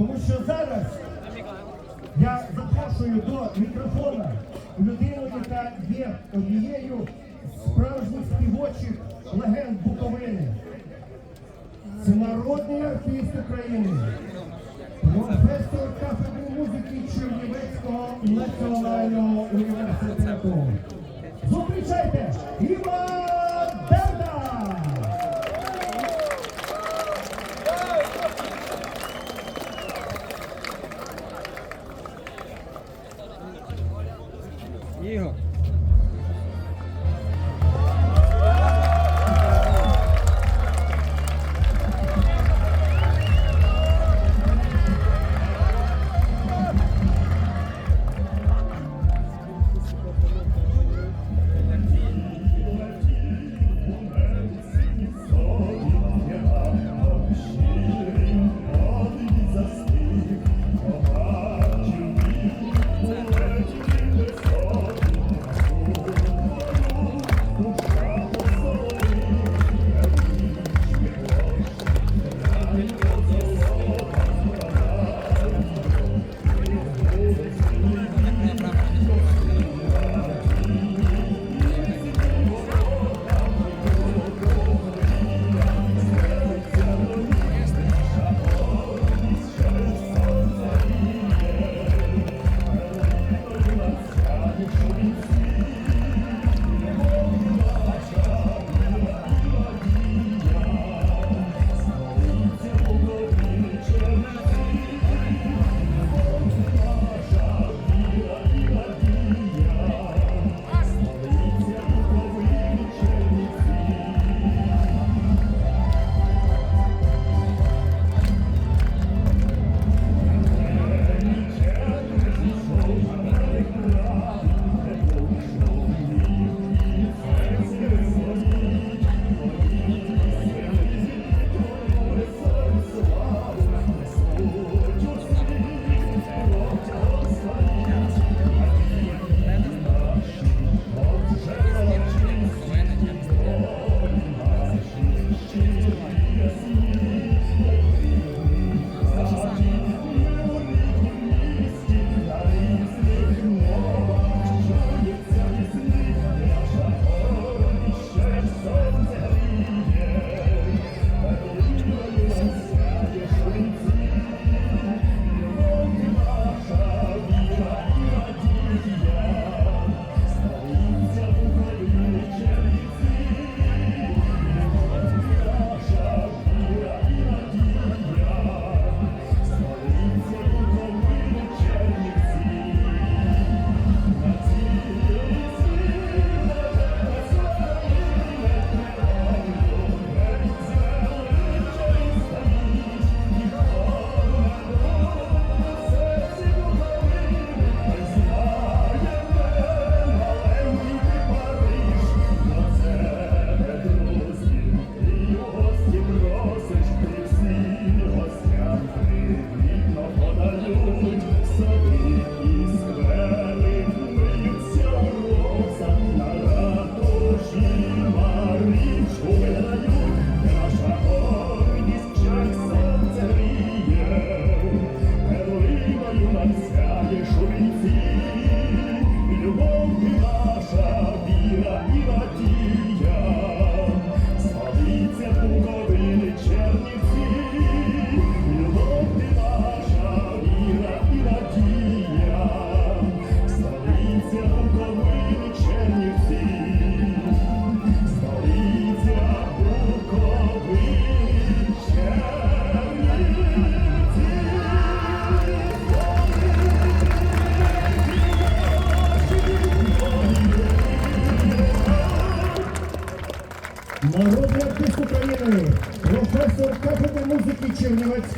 Тому що зараз я запрошую до мікрофона людину, яка є однією з справжніх співочих легенд Буковини. Це народний артист України, професор кафедри музики Чернівецького національного університету. Зустрічайте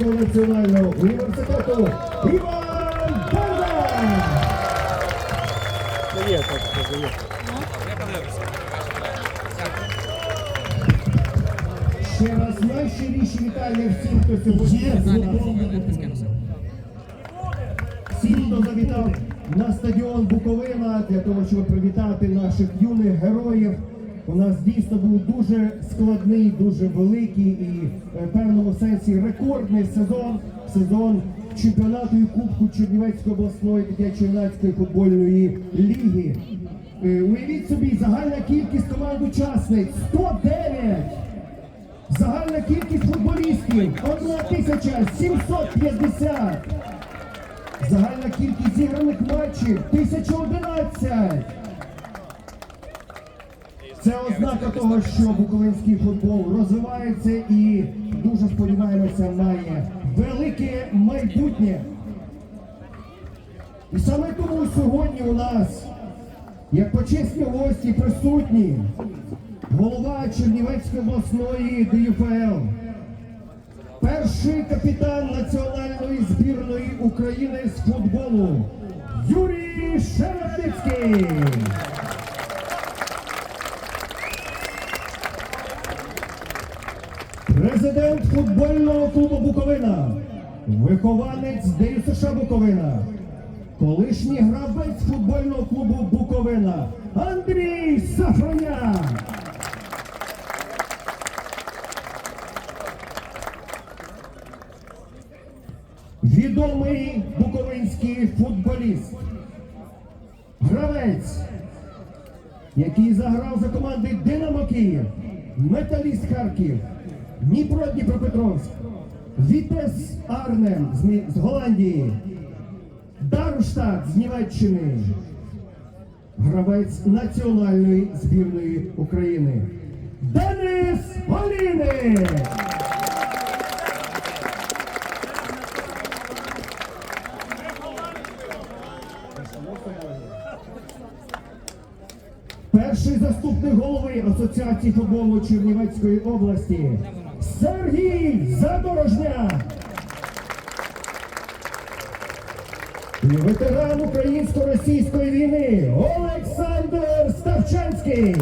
Чернівецького національного університету Іван є. Ще раз найщиріші вітання всім, хто сьогодні Всім, хто завітав на стадіон Буковина для того, щоб привітати наших юних героїв. У нас дійсно був дуже складний, дуже великий і е, в певному сенсі рекордний сезон. Сезон чемпіонату і Кубку Чернівецької обласної дитячо-юнацької футбольної ліги. Е, Уявіть собі, загальна кількість команд учасниць 109. Загальна кількість футболістів 1750. Загальна кількість зіграних матчів 1011. Це ознака того, що буковинський футбол розвивається і дуже сподіваємося, має велике майбутнє. І саме тому сьогодні у нас, як почесні гості, присутні голова Чернівецької обласної ДЮФЛ, перший капітан національної збірної України з футболу Юрій Шереметицький. Президент футбольного клубу Буковина, вихованець ДЮСШ Буковина, колишній гравець футбольного клубу Буковина. Андрій Сафроняк. Відомий буковинський футболіст, гравець, який заграв за команди Динамо Київ, Металіст Харків, Дніпро Дніпропетровськ, Вітес Арнем з, Голландії, Дармштадт з Німеччини, гравець національної збірної України. Денис Голіник. Перший заступник голови Асоціації футболу Чернівецької області Сергій Задорожня. І ветеран українсько-російської війни Олександр Ставчанський.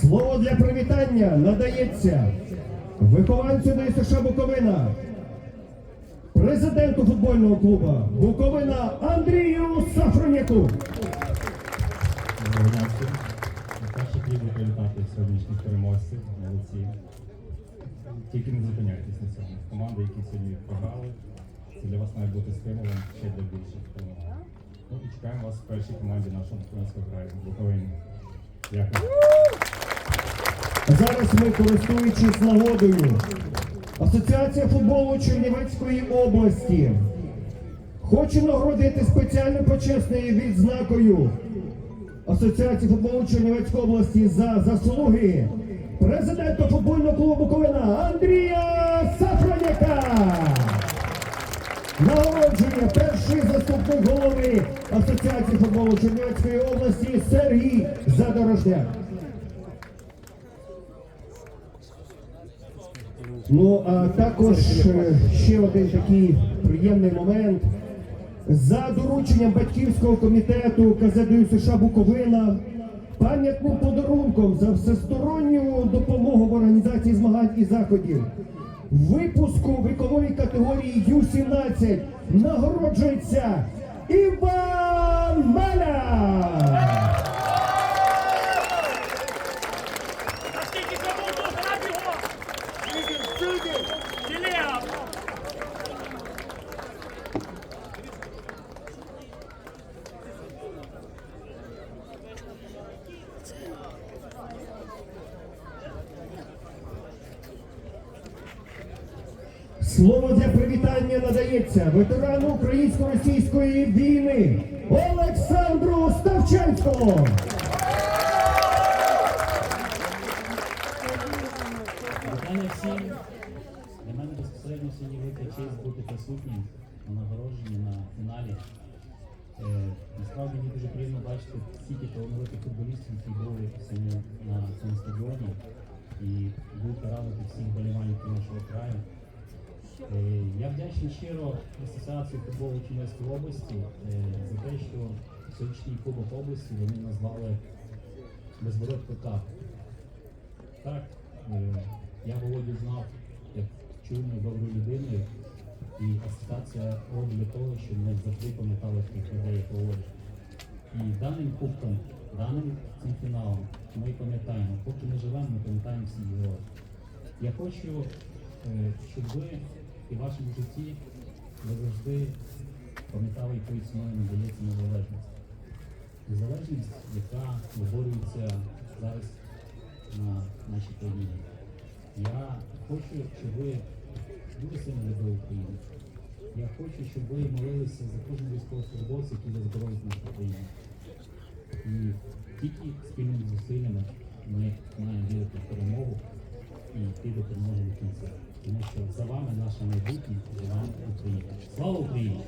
Слово для привітання надається вихованцю ДСШ Буковина, президенту футбольного клубу Буковина Андрію Сафроняку. Доброго дня всім. Привітати сьогоднішніх переможців, молодці. Тільки не зупиняйтесь на цьому. Команди, які сьогодні програли, це для вас має бути стимулом ще для більших перемог. Ну і чекаємо вас в першій команді нашого українського краю Буковині. Дякую. Зараз ми, користуючись нагодою, Асоціація футболу Чернівецької області хоче нагородити спеціально почесною відзнакою Асоціації футболу Чернівецької області за заслуги президента футбольного клубу Буковина Андрія Сафроняка. Нагородження перший заступник голови Асоціації футболу Чернівецької області Сергій Задорожняк. Ну а також е, ще один такий приємний момент. За дорученням батьківського комітету КЗДЮ США Буковина пам'ятним подарунком за всесторонню допомогу в організації змагань і заходів. Випуску вікової категорії Ю-17 нагороджується Іван Маля. Наскільки кому нужна його? Тілега! Слово для привітання надається ветерану українсько-російської війни Олександру Ставченському. Вітання всім. Для мене безпосередньо сьогодні велика честь бути присутнім на нагородженні на фіналі. Е, насправді мені дуже приємно бачити стільки талановитих футболістів, які були сьогодні на цьому стадіоні і бути радити всіх болівальників нашого краю. Е, я вдячний щиро Асоціації футболу Чернівської області е, за те, що сьогоднішній кубок області вони назвали безворотку так. Так, е, я Володю знав як чуйною доброю людиною, і асоціація робить для того, щоб ми завжди пам'ятали тих людей, як Володя. І даним кубком даним цим фіналом ми пам'ятаємо, поки ми живемо, ми пам'ятаємо всі герої. Я хочу, щоб ви і в вашому житті ви завжди пам'ятали, якою ціною надається незалежність. Незалежність, яка виборюється зараз на нашій країні. Я хочу, щоб ви дуже сильно любили Україну. Я хочу, щоб ви молилися за кожного військовослужбовця, який ви зброють нашу країну. І тільки спільними зусиллями ми маємо вірити в перемогу і йти до перемоги до кінця. Тому що за вами наше майбутнє, за вами Україна. Слава Україні!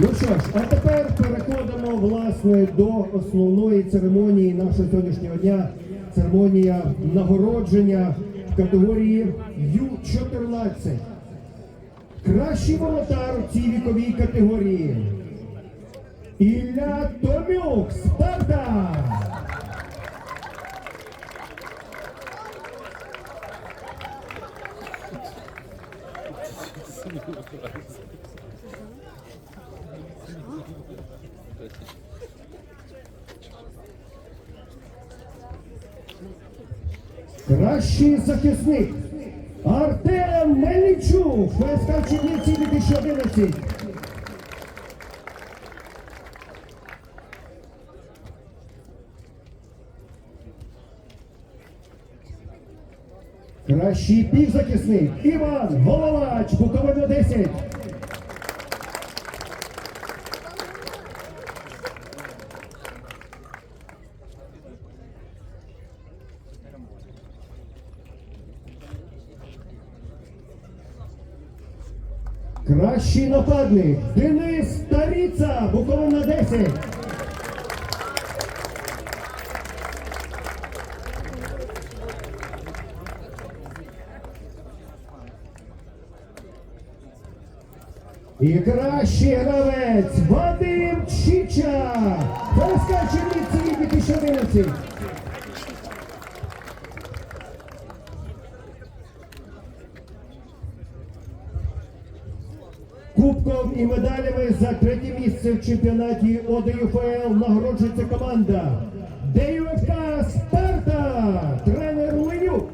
Ну що ж, а тепер переходимо власне до основної церемонії нашого сьогоднішнього дня. Церемонія нагородження в категорії Ю-14. Кращий волотар у цій віковій категорії. Ілля Томюк, Спарта! Кращий захисник Артем Мельничук, ФСК Чернівці 2011. Кращий півзахисник Іван Головач, Буковина 10. Кращий нападник Денис Старіца, Буковина 10. І кращий гравець Вадим Чича, ФСК Чернівці 2011. Кубком і медалями за третє місце в чемпіонаті ОДЮФЛ нагороджується команда ДЮФК Спарта, тренер Ленюк.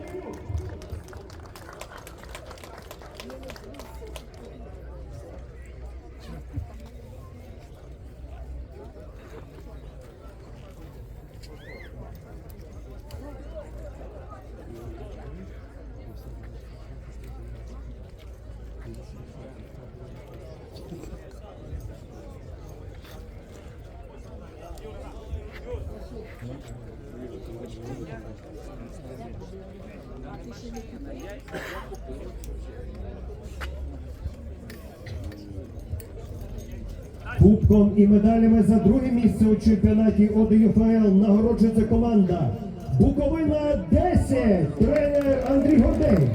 Кубком і медалями за друге місце у чемпіонаті ОДЮФЛ нагороджується команда Буковина 10, тренер Андрій Гордей.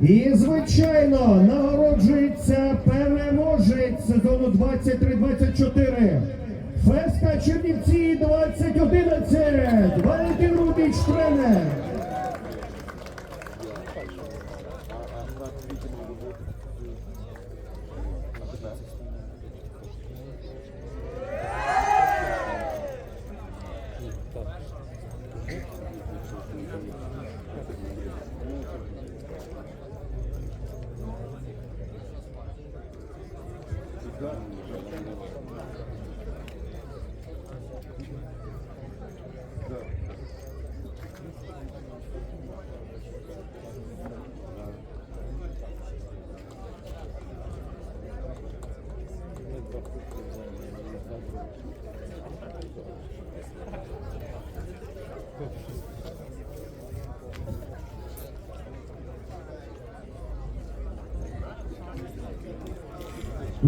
І, звичайно, нагороджується переможець сезону 23-24. Феска Чернівці 2011. Валентин Рубіч, тренер. Thank you. Thank you.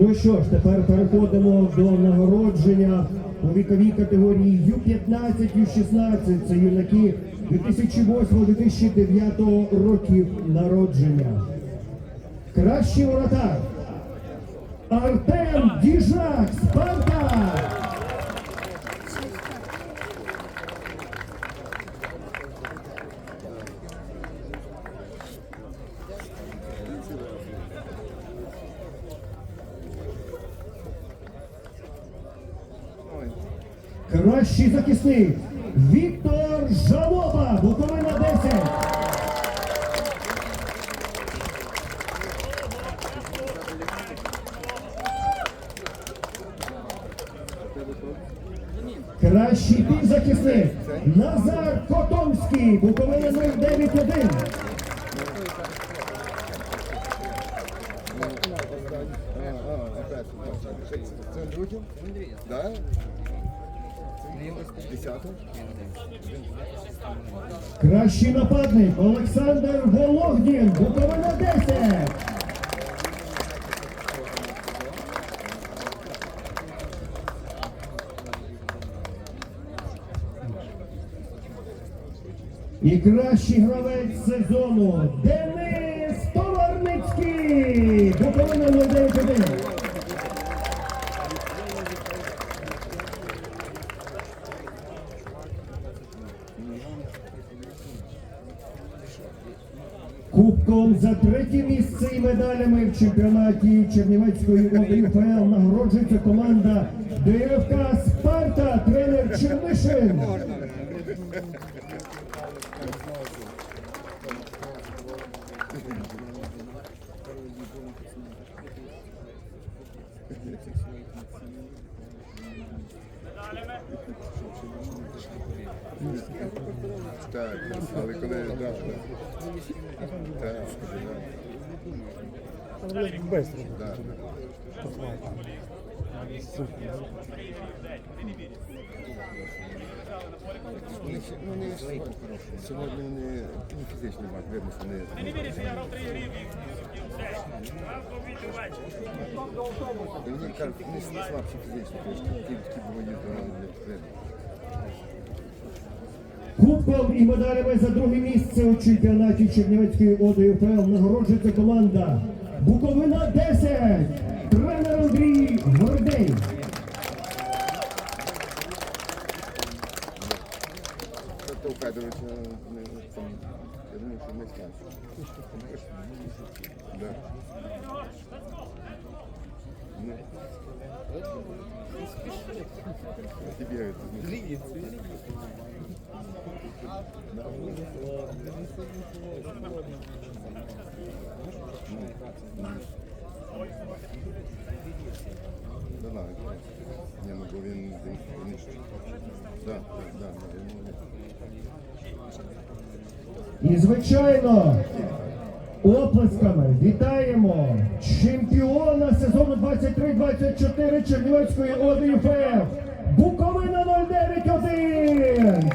Ну що ж, тепер переходимо до нагородження у віковій категорії Ю-15, Ю-16. Це юнаки 2008-2009 років народження. Кращий воротар Артем Діжак, Спарта! Кращий захисник Віктор Жалоба, Буковина 10. Кращий півзахисник Назар Котомський, Буковина 091. Це Андрюхів? Да? Кращий нападник Олександр Вологдін, Буковина 10. І кращий гравець сезону Денис Товарницький, Буковина 091. Кубком за третє місце і медалями в чемпіонаті Чернівецької ОДЮФЛ нагороджується команда ДФК Спарта, тренер Чернишин. Так, але коли. Так, Быстро. да. Вони сьогодні вони бак, видно, що вони Ти не віриш, я грав три гри і все. Ранку обід ввечері. Вони кажуть, вони слабші фізично, ті, які для тренера. Кубком і медалями за друге місце у чемпіонаті Чернівецької ОДЮФЛ нагороджується команда Буковина 10, тренер Андрій Гордей. Тебе это Да, да. Не, ну бо він Да, да, І звичайно, оплесками вітаємо чемпіона сезону 23-24 Чернівецької ОДЮФФ Буковина 091,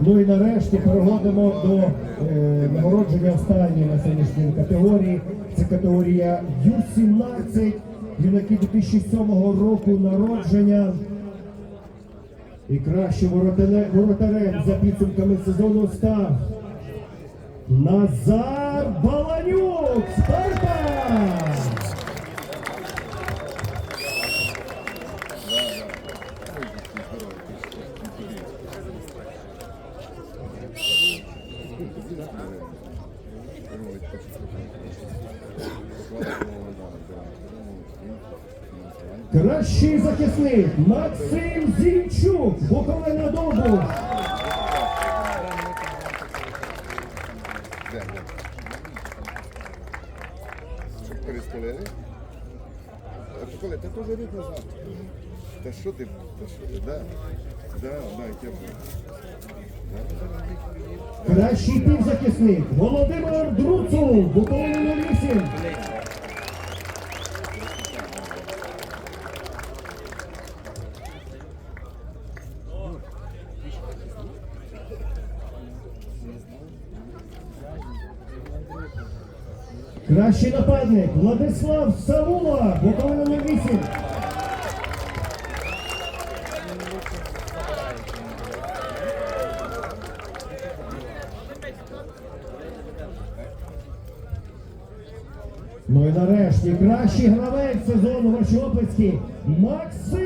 Ну, і нарешті переходимо до е, нагородження останньої на сьогоднішній категорії. Це категорія Ю-17, юнаки 2007 року народження. І кращим воротарем за підсумками сезону став Назар Баланюк. Спарта! Thank you. Кращий захисник Максим Зінчук, Буковина то коли? То вже рік назад. Та що ти? Та що ти? Да. Да, да, я. Кращий півзахисник Володимир Друцул, Буковина 08. Кращий нападник Владислав Савула, Буковина 08. Ну і нарешті кращий гравець сезону ваші Максим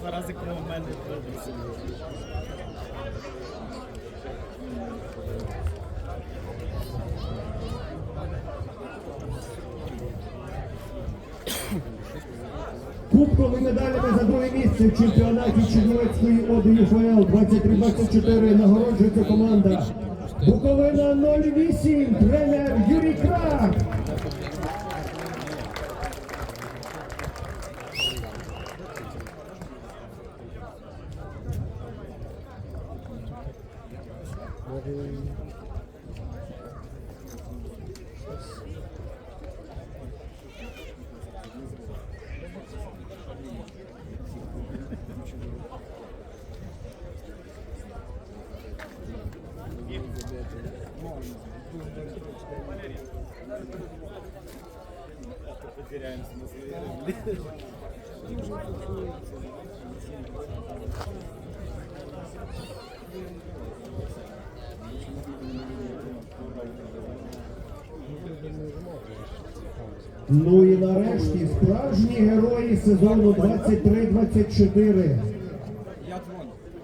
Два рази коло мене. Кубковими медалями за друге місце в чемпіонаті Чернівецької ОДЮФЛ 23-24 нагороджується команда Буковина 08, тренер Юрій Крак. Ну і нарешті справжні герої сезону 23-24.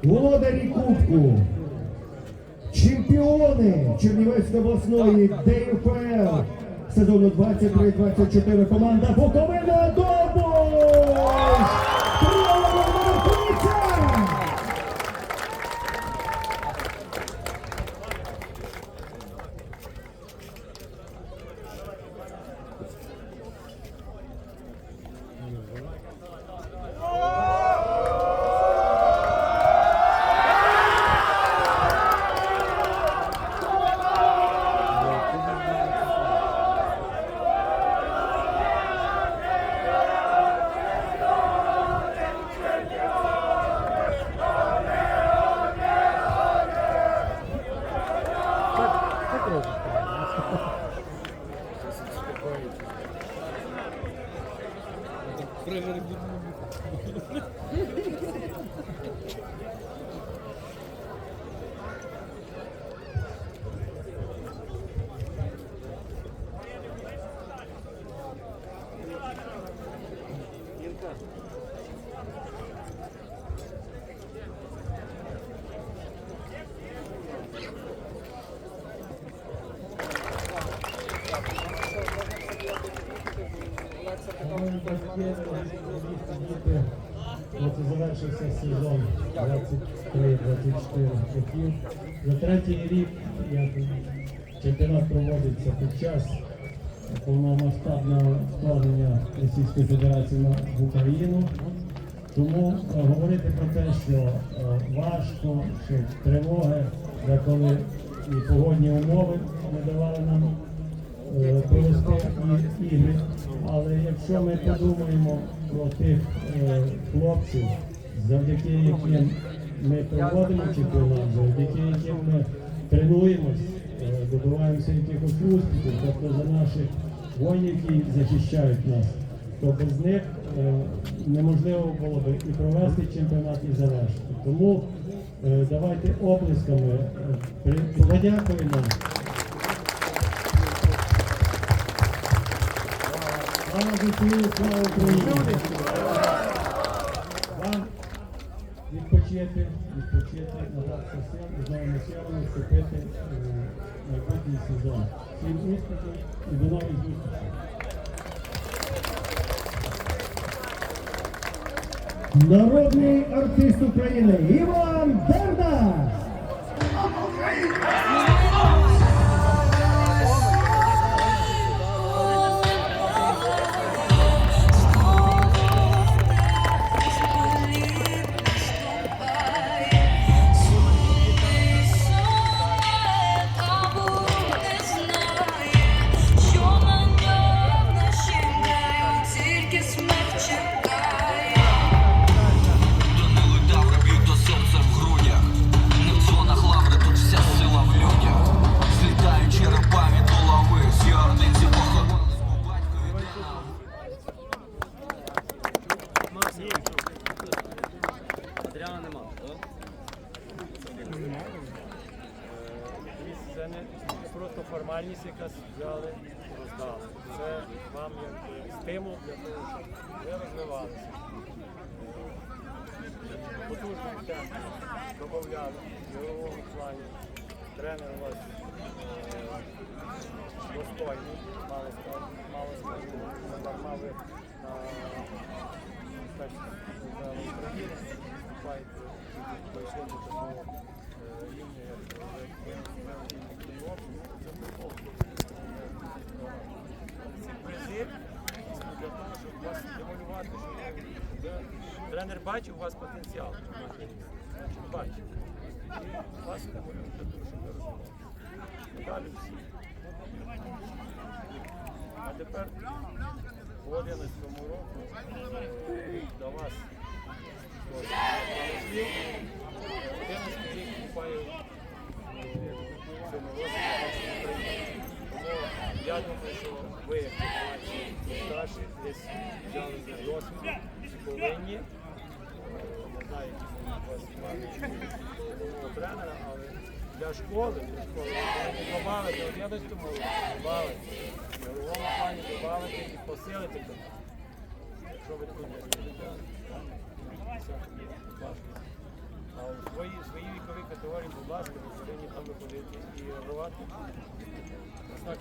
Володарі Кубку. Чемпіони Чернівецької обласної ДФЛ сезону 23-24 команда Буковина Добуш! Buraları завершився сезон 23-24 років. За третій рік як чемпіонат проводиться під час повномасштабного вторгнення Російської Федерації на Україну. Тому е, говорити про те, що е, важко, що тривоги, деколи і погодні умови не давали нам е, провести ігри. Але якщо ми подумаємо про тих хлопців, завдяки яким ми проводимо чемпіонат, завдяки яким ми тренуємось, е, добиваємося якихось успіхів, тобто за наших воїнів, які захищають нас, то без них е, неможливо було би і провести чемпіонат, і завершити. Тому е, давайте оплесками е, подякуємо. Слава Україні! відпочити, відпочити, набратися сил і з новими силами вступити у майбутній сезон. Всім успіхів і до нових зустрічей! Народний артист України Іван Дерда. Тільки Стимул для того, щоб ви розвивалися. Потужний темп додавали в ігровому плані. Тренер у вас е, достойний, мало сказати, мало ви виступаєте, пройшли до такого е, рівня, як плей-офф, це футбол. Ці призи для того, щоб вас стимулювати, щоб ви- тренер бачив у вас потенціал. Бачив. І вас ви розвивалися. Далі всі. А тепер в 11 року до вас ось, слів. 11 рік цьому я думаю, що ви, старші, десь взяли досвід і повинні. Знаю, вас тренера, але для школи, для школи ви повинні от я десь тому додати, в ігровому плані додати і посилити. Якщо ви тут. А у свої, свої вікові категорії, будь ласка, ви повинні там виходити і гравати. Ознак